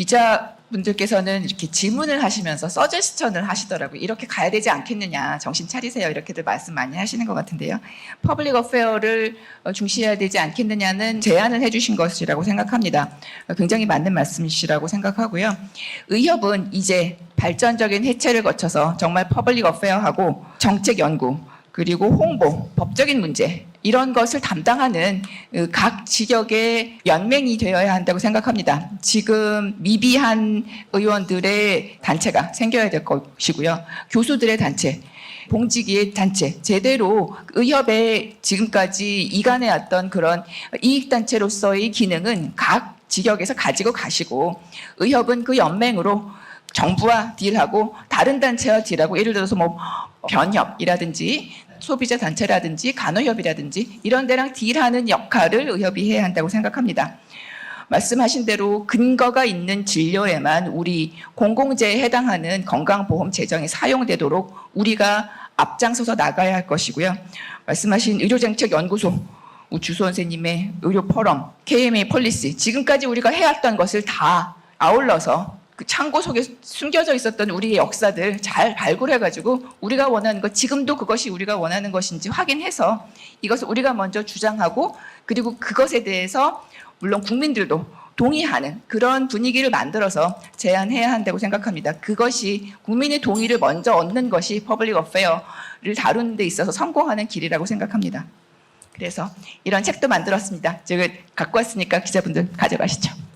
기자분들께서는 이렇게 질문을 하시면서 서제스천을 하시더라고요. 이렇게 가야 되지 않겠느냐. 정신 차리세요. 이렇게들 말씀 많이 하시는 것 같은데요. 퍼블릭 어페어를 어, 중시해야 되지 않겠느냐는 제안을 해주신 것이라고 생각합니다. 어, 굉장히 맞는 말씀이시라고 생각하고요. 의협은 이제 발전적인 해체를 거쳐서 정말 퍼블릭 어페어하고 정책 연구 그리고 홍보, 법적인 문제 이런 것을 담당하는 그각 직역의 연맹이 되어야 한다고 생각합니다. 지금 미비한 의원들의 단체가 생겨야 될 것이고요. 교수들의 단체, 봉지기의 단체, 제대로 의협의 지금까지 이간해왔던 그런 이익단체로서의 기능은 각 직역에서 가지고 가시고 의협은 그 연맹으로 정부와 딜하고 다른 단체와 딜하고 예를 들어서 뭐 변협이라든지 소비자 단체라든지 간호협이라든지 이런 데랑 딜하는 역할을 의협이 해야 한다고 생각합니다. 말씀하신 대로 근거가 있는 진료에만 우리 공공재에 해당하는 건강보험 재정이 사용되도록 우리가 앞장서서 나가야 할 것이고요. 말씀하신 의료정책연구소 우주소 선생님의 의료 포럼, KMA 폴리시 지금까지 우리가 해왔던 것을 다 아울러서 그 창고 속에 숨겨져 있었던 우리의 역사들 잘 발굴해가지고 우리가 원하는 것 지금도 그것이 우리가 원하는 것인지 확인해서 이것을 우리가 먼저 주장하고 그리고 그것에 대해서 물론 국민들도 동의하는 그런 분위기를 만들어서 제안해야 한다고 생각합니다. 그것이 국민의 동의를 먼저 얻는 것이 퍼블릭 어페어를 다루는 데 있어서 성공하는 길이라고 생각합니다. 그래서 이런 책도 만들었습니다. 제가 갖고 왔으니까 기자분들 가져가시죠.